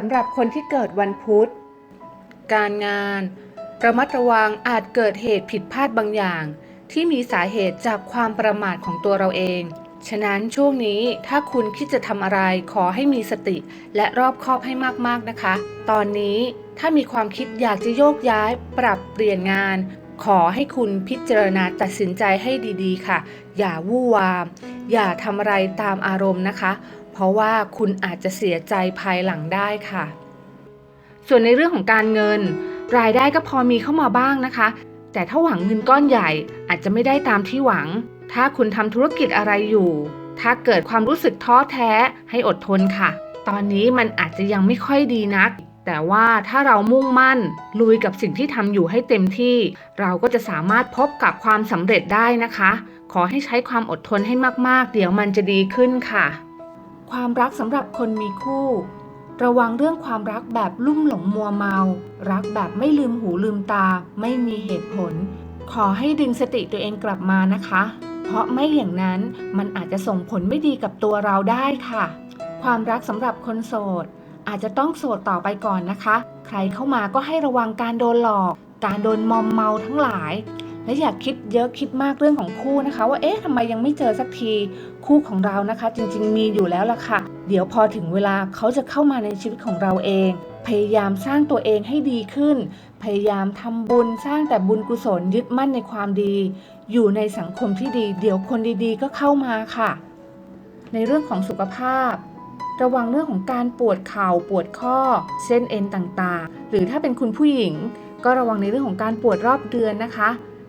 สำหรับคนที่เกิดวันพุธ การงาน ระมัดระวังอาจเกิดเหตุผิดพลาดบางอย่าง ที่มีสาเหตุจากความประมาทของตัวเราเอง ฉะนั้นช่วงนี้ถ้าคุณคิดจะทำอะไรขอให้มีสติและรอบคอบให้มากๆนะคะ ตอนนี้ถ้ามีความคิดอยากจะโยกย้าย ปรับเปลี่ยนงาน ขอให้คุณพิจารณาตัดสินใจให้ดีๆ ค่ะ อย่าวู่วาม อย่าทำอะไรตามอารมณ์นะคะ เพราะว่าคุณอาจจะเสียใจภายหลังได้ค่ะ ส่วนในเรื่องของการเงิน รายได้ก็พอมีเข้ามาบ้างนะคะ แต่ถ้าหวังเงินก้อนใหญ่อาจจะไม่ได้ตามที่หวัง ถ้าคุณทำธุรกิจอะไรอยู่ ถ้าเกิดความรู้สึกท้อแท้ให้อดทนค่ะ ตอนนี้มันอาจจะยังไม่ค่อยดีนัก แต่ว่าถ้าเรามุ่งมั่นลุยกับสิ่งที่ทำอยู่ให้เต็มที่ เราก็จะสามารถพบกับความสำเร็จได้นะคะ ขอให้ใช้ความอดทนให้มากๆ เดี๋ยวมันจะดีขึ้นค่ะ ความรักสำหรับคนมีคู่ ระวังเรื่องความรักแบบลุ่มหลงมัวเมา รักแบบไม่ลืมหูลืมตา ไม่มีเหตุผล ขอให้ดึงสติตัวเองกลับมานะคะ เพราะไม่อย่างนั้นมันอาจจะส่งผลไม่ดีกับตัวเราได้ค่ะ ความรักสำหรับคนโสด อาจจะต้องโสดต่อไปก่อนนะคะ ใครเข้ามาก็ให้ระวังการโดนหลอก การโดนมอมเมาทั้งหลาย และอย่าคิดเยอะคิดมากเรื่องของคู่นะคะ ว่าเอ๊ะทำไมยังไม่เจอสักทีคู่ของเรานะคะ จริงๆ มีอยู่แล้วล่ะค่ะ เดี๋ยวพอถึงเวลาเขาจะเข้ามาในชีวิตของเราเอง พยายามสร้างตัวเองให้ดีขึ้น พยายามทำบุญสร้างแต่บุญกุศลยึดมั่นในความดี อยู่ในสังคมที่ดี เดี๋ยวคนดีๆ ก็เข้ามาค่ะ ในเรื่องของสุขภาพ ระวังเรื่องของการปวดเข่าปวดข้อ เส้นเอ็นต่างๆ หรือถ้าเป็นคุณผู้หญิง ก็ระวังในเรื่องของการปวดรอบเดือนนะคะ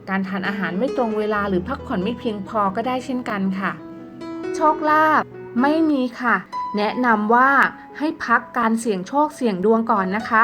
การทานอาหารไม่ตรงเวลาหรือพักผ่อนไม่เพียงพอก็ได้เช่นกันค่ะ โชคลาภไม่มีค่ะ แนะนำว่าให้พักการเสี่ยงโชคเสี่ยงดวงก่อนนะคะ